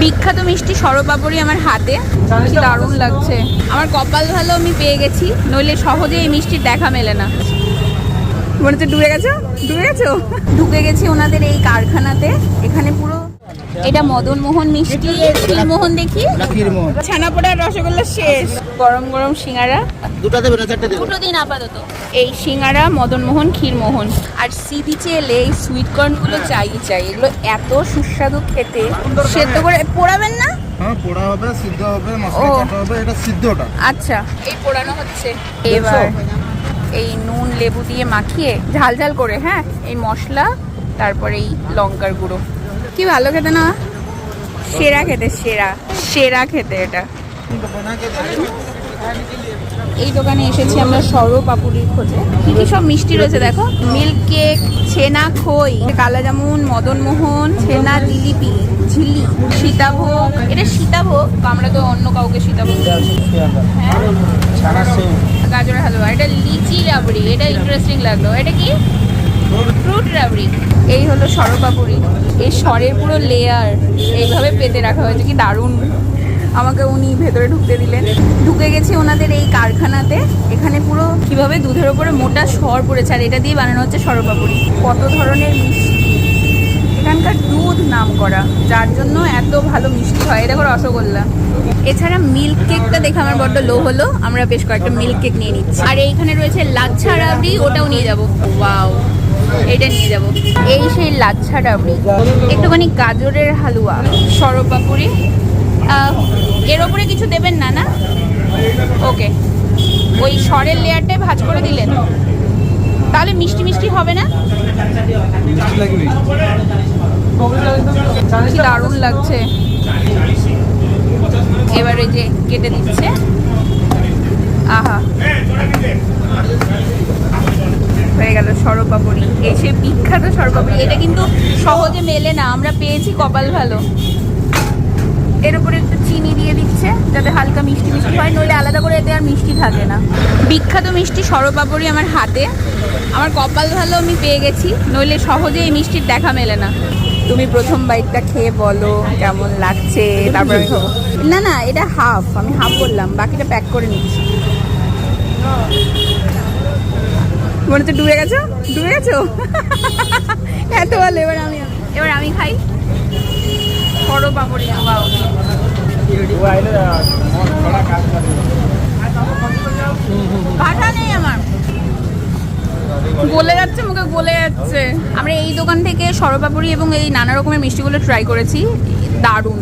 বিখ্যাত মিষ্টি সরপাপড়ি আমার হাতে। কি দারুণ লাগছে। আমার কপাল ভালো আমি পেয়ে গেছি। নইলে সহজে এই মিষ্টির দেখা মেলে না। মনে হচ্ছে ডুবে গেছো? ডুবে গেছো? ঢুকে গেছি ওনাদের এই কারখানাতে। এখানে পুরো এটা মদন মোহন মিষ্টি মোহন দেখি। ক্ষীরমোহন ছানাপোড়ার রসগোল্লা শেষ। গরম গরম সিঙ্গারা। দুটা দেবে না চারটে দুটো দিন আপাতত। এই সিঙ্গারা মদন মোহন। ক্ষীরমোহন আর সি বিচে এলে এই সুইট কর্নগুলো চাই চাই। এগুলো এত সুস্বাদু খেতে। সেদ্ধ করে পোড়াবেন না? হ্যাঁ পোড়া হবে সিদ্ধ হবে মশলা কাটা হবে এটা সিদ্ধটা। আচ্ছা এই পোড়ানো হচ্ছে। এবার এই নুন লেবু দিয়ে মাখিয়ে ঝাল ঝাল করে হ্যাঁ এই মশলা তারপরে এই লঙ্কার গুঁড়ো। কি ভালো খেতে না? সেরা খেতে সেরা সেরা খেতে এটা। এই দোকানে এসেছি আমরা সর্বপাপুরির খোঁজে। কি কি সব মিষ্টি রয়েছে দেখো? মিল্ক কেক ছানা খই কালা জামুন মদন মোহন ছানা জিলিপি ঝিল্লি সীতাভোগ। এটা সীতাভোগ? আমরা তো অন্য কাউকে সীতাভোগ। হ্যাঁ? গাজরের হালুয়া। এটা লিচি রাবড়ি। এটা ইন্টারেস্টিং লাগল। এটা কি? ফ্রুট রাবড়ি এই হলো সরপাপুরি এই সরের পুরো লেয়ার এইভাবে পেতে রাখা হয়েছে। কি দারুণ। আমাকে উনি ভেতরে ঢুকতে দিলেন। ঢুকে গেছি ওনাদের এই কারখানাতে। এখানে পুরো কীভাবে দুধের ওপরে মোটা সর পড়েছে আর এটা দিয়ে বানানো হচ্ছে সরপাপুরি কত ধরনের মিষ্টি। এখানকার দুধ নাম করা, যার জন্য এত ভালো মিষ্টি হয়। দেখো রসগোল্লা। এছাড়া মিল্ক কেকটা দেখে আমার বড্ড লো হলো। আমরা বেশ কয়েকটা মিল্ক কেক নিয়ে নিচ্ছি। আর এইখানে রয়েছে লাচ্ছা রাবড়ি, ওটাও নিয়ে যাব। ওয়াও এটা নিয়ে যাব। এই সেই লাচ্ছা রাবড়ি একটুখানি গাজরের হালুয়া সরপাপুরি এর ওপরে কিছু দেবেন না না? ওকে। ওই সরের লেয়ারটাই ভাজ করে দিলেন। তাহলে মিষ্টি মিষ্টি হবে না? দারুণ লাগছে। এবারে যে কেটে দিচ্ছে আহা হয়ে গেল সরপাপড়ি এই সে বিখ্যাত সরপাপড়ি এটা কিন্তু সহজে মেলে না। আমরা পেয়েছি কপাল ভালো। এর উপরে একটু চিনি দিয়ে দিচ্ছে যাতে হালকা মিষ্টি মিষ্টি হয় নইলে আলাদা করে এতে আর মিষ্টি থাকে না। বিখ্যাত মিষ্টি সরপাপড়ি আমার হাতে। আমার কপাল ভালো আমি পেয়ে গেছি নইলে সহজে এই মিষ্টির দেখা মেলে না। তুমি প্রথম বাইকটা খেয়ে বলো কেমন লাগছে? তারপরে আমি না না এটা হাফ। আমি হাফ বললাম বাকিটা প্যাক করে নিচ্ছি। মনে হচ্ছে ডুবে গেছো? ডুবে গেছো? এত ভালো, এবার আমি। এবার আমি খাই। নেই আমার। যাচ্ছে, মুখে গলে যাচ্ছে। আমরা এই দোকান থেকে সরপাপুরি এবং এই নানা রকমের মিষ্টিগুলো ট্রাই করেছি। দারুণ।